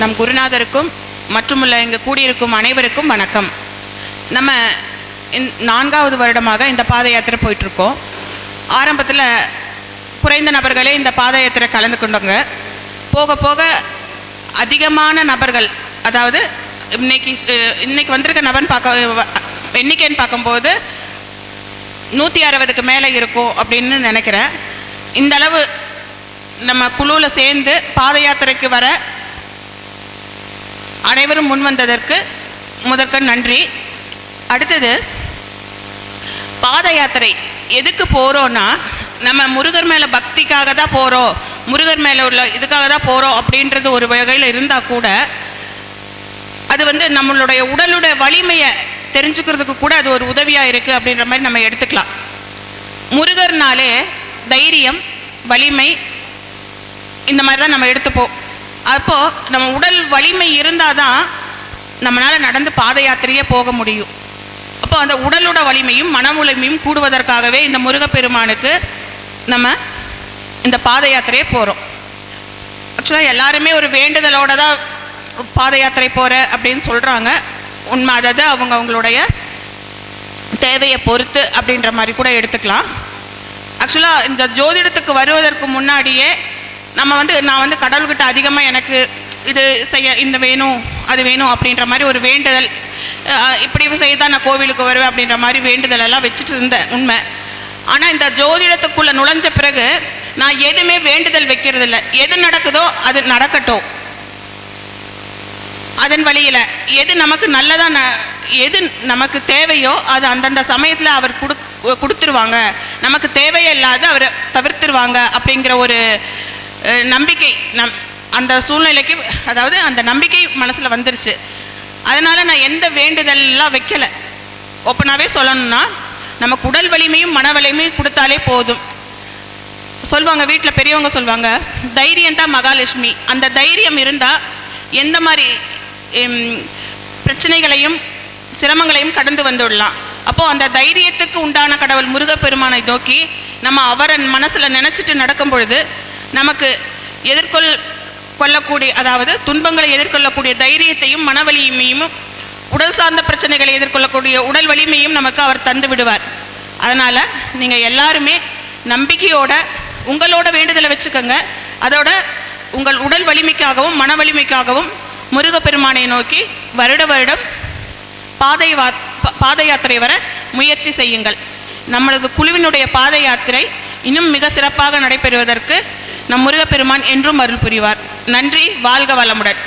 நம் குருநாதருக்கும் மற்றுமுள்ள இங்கே கூடியிருக்கும் அனைவருக்கும் வணக்கம். நம்ம நான்காவது வருடமாக இந்த பாத யாத்திரை போயிட்டுருக்கோம். ஆரம்பத்தில் குறைந்த நபர்களே இந்த பாத யாத்திரை கலந்து கொண்டவங்க. போக போக அதிகமான நபர்கள் அதாவது இன்னைக்கு இன்னைக்கு வந்திருக்க நபர்னு பார்க்க எண்ணிக்கைன்னு பார்க்கும்போது நூற்றி அறுபதுக்கு மேலே இருக்கும் அப்படின்னு நினைக்கிறேன். இந்த அளவு நம்ம குழுவில் சேர்ந்து பாத யாத்திரைக்கு வர அனைவரும் முன் வந்ததற்கு முதற்க நன்றி. அடுத்தது பாத யாத்திரை எதுக்கு போகிறோன்னா நம்ம முருகர் மேலே பக்திக்காக தான் போகிறோம் முருகர் மேலே உள்ள இதுக்காக தான் போகிறோம் அப்படின்றது ஒரு வகையில் இருந்தால் கூட அது வந்து நம்மளுடைய உடலுடைய வலிமையை தெரிஞ்சுக்கிறதுக்கு கூட அது ஒரு உதவியாக இருக்குது அப்படின்ற மாதிரி நம்ம எடுத்துக்கலாம். முருகர்னாலே தைரியம் வலிமை இந்த மாதிரி தான் நம்ம எடுத்துப்போம். அப்போது நம்ம உடல் வலிமை இருந்தால் தான் நம்மளால் நடந்து பாத யாத்திரையே போக முடியும். அப்போ அந்த உடலோட வலிமையும் மன வலிமையும் கூடுவதற்காகவே இந்த முருகப்பெருமானுக்கு நம்ம இந்த பாத யாத்திரையே போகிறோம் ஆக்சுவலாக எல்லாருமே ஒரு வேண்டுதலோட தான் பாத யாத்திரை போகிற அப்படின்னு சொல்கிறாங்க உண்மை அதாவது அவங்க அவங்களுடைய தேவையை பொறுத்து அப்படின்ற மாதிரி கூட எடுத்துக்கலாம். ஆக்சுவலாக இந்த ஜோதிடத்துக்கு வருவதற்கு முன்னாடியே நம்ம வந்து நான் வந்து கடவுள்கிட்ட அதிகமாக எனக்கு இது செய்ய இந்த வேணும் அது வேணும் அப்படின்ற மாதிரி ஒரு வேண்டுதல் இப்படி செய்தால் நான் கோவிலுக்கு வருவேன் அப்படின்ற மாதிரி வேண்டுதல் எல்லாம் வச்சுட்டு இருந்தேன் உண்மை. ஆனால் இந்த ஜோதிடத்துக்குள்ளே நுழைஞ்ச பிறகு நான் எதுவுமே வேண்டுதல் வைக்கிறது இல்லை எது நடக்குதோ அது நடக்கட்டும். அதன் வழியில் எது நமக்கு நல்லதாக ந எது நமக்கு தேவையோ அது அந்தந்த சமயத்தில் அவர் கொடு கொடுத்துருவாங்க. நமக்கு தேவையில்லாத அவர் தவிர்த்துருவாங்க அப்படிங்கிற ஒரு நம்பிக்கை நம் அந்த சூழ்நிலைக்கு அதாவது அந்த நம்பிக்கை மனசில் வந்துருச்சு. அதனால் நான் எந்த வேண்டுதல்லாம் வைக்கலை. ஓப்பனாகவே சொல்லணும்னா நமக்கு உடல் வலிமையும் மன வலிமையும் கொடுத்தாலே போதும். சொல்லுவாங்க வீட்டில் பெரியவங்க சொல்லுவாங்க தைரியம் தான் மகாலட்சுமி. அந்த தைரியம் இருந்தால் எந்த மாதிரி பிரச்சனைகளையும் சிரமங்களையும் கடந்து வந்துடலாம். அப்போது அந்த தைரியத்துக்கு உண்டான கடவுள் முருகப்பெருமானை நோக்கி நம்ம அவரை மனசில் நினச்சிட்டு நடக்கும் பொழுது நமக்கு எதிர்கொள் கொள்ளக்கூடிய அதாவது துன்பங்களை எதிர்கொள்ளக்கூடிய தைரியத்தையும் மன வலிமையும் உடல் சார்ந்த பிரச்சனைகளை எதிர்கொள்ளக்கூடிய உடல் வலிமையும் நமக்கு அவர் தந்து விடுவார். அதனால் நீங்கள் எல்லாருமே நம்பிக்கையோட உங்களோட வேண்டுதலை வச்சுக்கோங்க. அதோட உங்கள் உடல் வலிமைக்காகவும் மன வலிமைக்காகவும் முருகப்பெருமானை நோக்கி வருட வருடம் பாதை வா பாத யாத்திரை வர முயற்சி செய்யுங்கள். நம்மளது குழுவினுடைய பாத யாத்திரை இன்னும் மிக சிறப்பாக நடைபெறுவதற்கு நம் முருகப்பெருமான் என்றும் அருள் புரிவார். நன்றி வாழ்க வளமுடன்.